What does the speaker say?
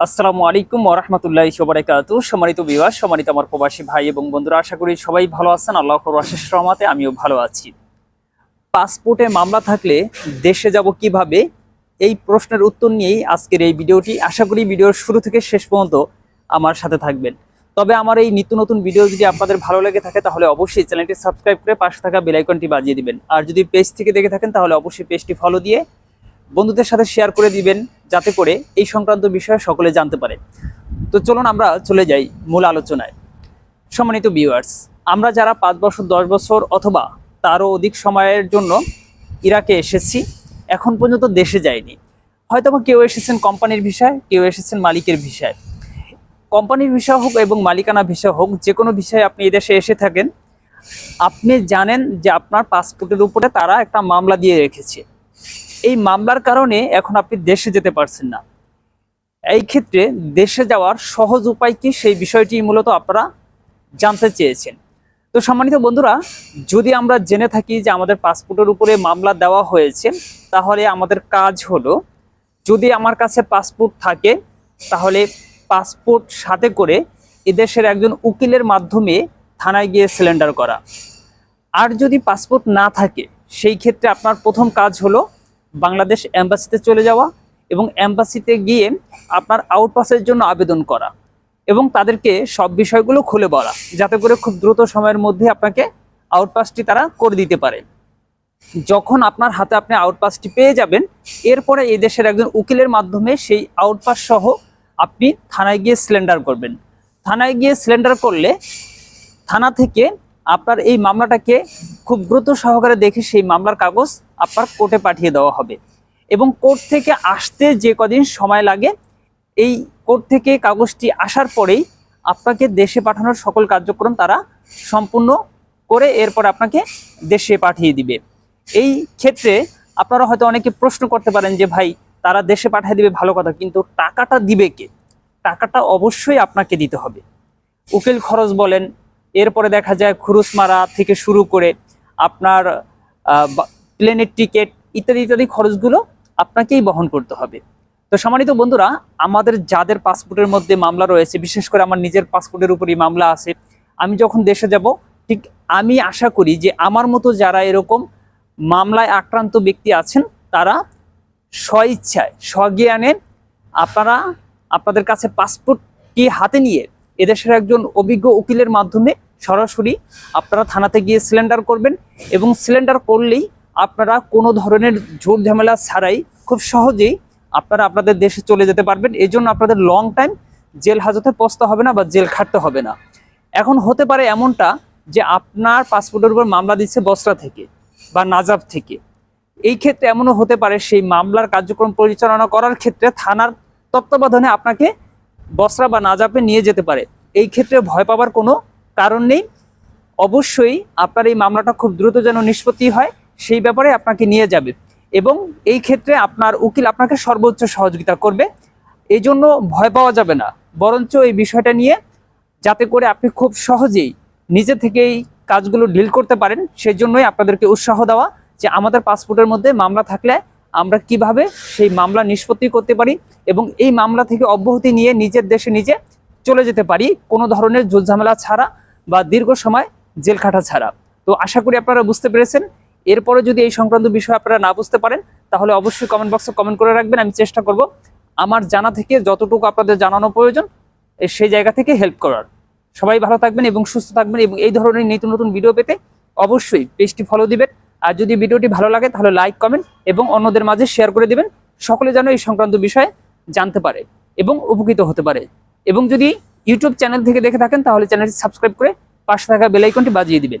আসসালামু আলাইকুম ওরহমতুল্লাহ সবরাকাতু সম্মানিত বিবাহ সম্মানিত আমার প্রবাসী ভাই এবং বন্ধুরা, আশা করি সবাই ভালো আছেন। আল্লাহ অশেষ রহমাতে আমিও ভালো আছি। পাসপোর্টে মামলা থাকলে দেশে যাব কীভাবে? এই প্রশ্নের উত্তর নিয়েই আজকের এই ভিডিওটি। আশা করি ভিডিওর শুরু থেকে শেষ পর্যন্ত আমার সাথে থাকবেন। তবে আমার এই নিত্য নতুন ভিডিও যদি আপনাদের ভালো লেগে থাকে, তাহলে অবশ্যই চ্যানেলটি সাবস্ক্রাইব করে পাশে থাকা বেলাইকনটি বাজিয়ে দিবেন। আর যদি পেজ থেকে দেখে থাকেন, তাহলে অবশ্যই পেজটি ফলো দিয়ে বন্ধুদের সাথে শেয়ার করে দিবেন যাতে করে এই সংক্রান্ত বিষয়ে সকলে জানতে পারে। তো চলুন আমরা চলে যাই মূল আলোচনায়। সম্মানিত ভিউয়ার্স আমরা যারা পাঁচ বছর, দশ বছর অথবা তারও অধিক সময়ের জন্য ইরাকে এসেছি, এখন পর্যন্ত দেশে যায়নি হয়তো বা কেউ এসেছেন কোম্পানির ভিসায়, কেউ এসেছেন মালিকের ভিসায়। কোম্পানির ভিসা হোক এবং মালিকানা ভিসা হোক, যে কোনো ভিসায় আপনি এদেশে এসে থাকেন, আপনি জানেন যে আপনার পাসপোর্টের উপরে তারা একটা মামলা দিয়ে রেখেছে। এই মামলার কারণে এখন আপনি দেশে যেতে পারছেন না। এই ক্ষেত্রে দেশে যাওয়ার সহজ উপায় কি? সেই বিষয়টি মূলত আপনারা জানতে চেয়েছেন। তো সম্মানিত বন্ধুরা, যদি আমরা জেনে থাকি যে আমাদের পাসপোর্টের উপরে মামলা দেওয়া হয়েছে, তাহলে আমাদের কাজ হলো, যদি আমার কাছে পাসপোর্ট থাকে, তাহলে পাসপোর্ট সাথে করে এদেশের একজন উকিলের মাধ্যমে থানায় গিয়ে সিলিন্ডার করা। আর যদি পাসপোর্ট না থাকে, সেই ক্ষেত্রে আপনার প্রথম কাজ হলো বাংলাদেশ অ্যাম্বাসিতে চলে যাওয়া এবং অ্যাম্বাসিতে গিয়ে আপনার আউটপাসের জন্য আবেদন করা এবং তাদেরকে সব বিষয়গুলো খুলে বলা, যাতে করে খুব দ্রুত সময়ের মধ্যে আপনাকে আউটপাসটি তারা করে দিতে পারে। যখন আপনার হাতে আপনি আউটপাসটি পেয়ে যাবেন, এরপরে এই দেশের একজন উকিলের মাধ্যমে সেই আউটপাস সহ আপনি থানায় গিয়ে সিলিন্ডার করবেন। থানায় গিয়ে সিলিন্ডার করলে থানা থেকে আপনার এই মামলাটাকে খুব দ্রুত সহকারে দেখে সেই মামলার কাগজ আপনার কোর্টে পাঠিয়ে দেওয়া হবে। এবং কোর্ট থেকে আসতে যে কদিন সময় লাগে, এই কোর্ট থেকে কাগজটি আসার পরেই আপনাকে দেশে পাঠানোর সকল কার্যক্রম তারা সম্পূর্ণ করে এরপর আপনাকে দেশে পাঠিয়ে দিবে। এই ক্ষেত্রে আপনারা হয়তো অনেকে প্রশ্ন করতে পারেন যে, ভাই, তারা দেশে পাঠিয়ে দিবে, ভালো কথা। কিন্তু টাকাটা দিবে কে? টাকাটা অবশ্যই আপনাকে দিতে হবে। উকিল খরচ বলেন, এরপরে দেখা যায় খুরুস মারা থেকে শুরু করে আপনার প্লেনের টিকিট ইত্যাদি ইত্যাদি খরচগুলো আপনাকেই বহন করতে হবে। তো সম্মানিত বন্ধুরা, আমাদের যাদের পাসপোর্টের মধ্যে মামলা রয়েছে, বিশেষ করে আমার নিজের পাসপোর্টের উপরই মামলা আছে, আমি যখন দেশে যাব, ঠিক আমি আশা করি যে আমার মতো যারা এরকম মামলায় আক্রান্ত ব্যক্তি আছেন, তারা স্বইচ্ছায়, স্বজ্ঞানে আপনারা, আপনাদের কাছে পাসপোর্টটি হাতে নিয়ে এদেশের একজন অভিজ্ঞ উকিলের মাধ্যমে সরাসরি আপনারা থানাতে গিয়ে সিলিন্ডার করবেন এবং সিলিন্ডার করলেই আপনারা কোনো ধরনের ঝোট ঝামেলা ছাড়াই খুব সহজেই আপনারা আপনাদের দেশে চলে যেতে পারবেন। এই জন্য আপনাদের লং টাইম জেল হাজতে পচতে হবে না বা জেল খাটতে হবে না। এখন হতে পারে এমনটা যে আপনার পাসপোর্টের উপর মামলা দিচ্ছে বসরা থেকে বা নাজাব থেকে। এই ক্ষেত্রে এমনও হতে পারে সেই মামলার কার্যক্রম পরিচালনা করার ক্ষেত্রে থানার তত্ত্বাবধানে আপনাকে বসরা বা নাজাপে নিয়ে যেতে পারে। এই ক্ষেত্রে ভয় পাবার কোনো কারণ নেই। অবশ্যই আপনার এই মামলাটা খুব দ্রুত যেন নিষ্পত্তি হয়। সেই ব্যাপারে আপনাকে নিয়ে যাবে। এবং এই ক্ষেত্রে আপনার উকিল আপনাকে সর্বোচ্চ সহযোগিতা করবে। এই জন্য ভয় পাওয়া যাবে না। বরঞ্চ এই বিষয়টা নিয়ে যাতে করে আপনি খুব সহজেই নিজে থেকেই কাজগুলো ডিল করতে পারেন সেই জন্যই আপনাদেরকে উৎসাহ দেওয়া যে আমাদের পাসপোর্টের মধ্যে মামলা থাকলে আমরা কীভাবে সেই মামলা নিষ্পত্তি করতে পারি এবং এই মামলা থেকে অব্যাহতি নিয়ে নিজের দেশে নিজে চলে যেতে পারি কোনো ধরনের ঝামেলা ছাড়া বা দীর্ঘ সময় জেল খাটা ছাড়া। তো আশা করি আপনারা বুঝতে পেরেছেন। এরপরে যদি এই সংক্রান্ত বিষয় আপনারা না বুঝতে পারেন, তাহলে অবশ্যই কমেন্ট বক্সে কমেন্ট করে রাখবেন, আমি চেষ্টা করব আমার জানা থেকে যতটুকু আপনাদের জানানো প্রয়োজন সেই জায়গা থেকে হেল্প করার। সবাই ভালো থাকবেন এবং সুস্থ থাকবেন এবং এই ধরনের নিত্য নতুন ভিডিও পেতে অবশ্যই পেজটি ফলো দিবেন। আর যদি ভিডিওটি ভালো লাগে, তাহলে লাইক কমেন্ট এবং অন্যদের মাঝে শেয়ার করে দিবেন। সকলে যেন এই সংক্রান্ত বিষয়ে জানতে পারে এবং উপকৃত হতে পারে। এবং যদি ইউটিউব চ্যানেল থেকে দেখে থাকেন, তাহলে চ্যানেলটি সাবস্ক্রাইব করে পাশে থাকা বেলাইকনটি বাজিয়ে দিবেন।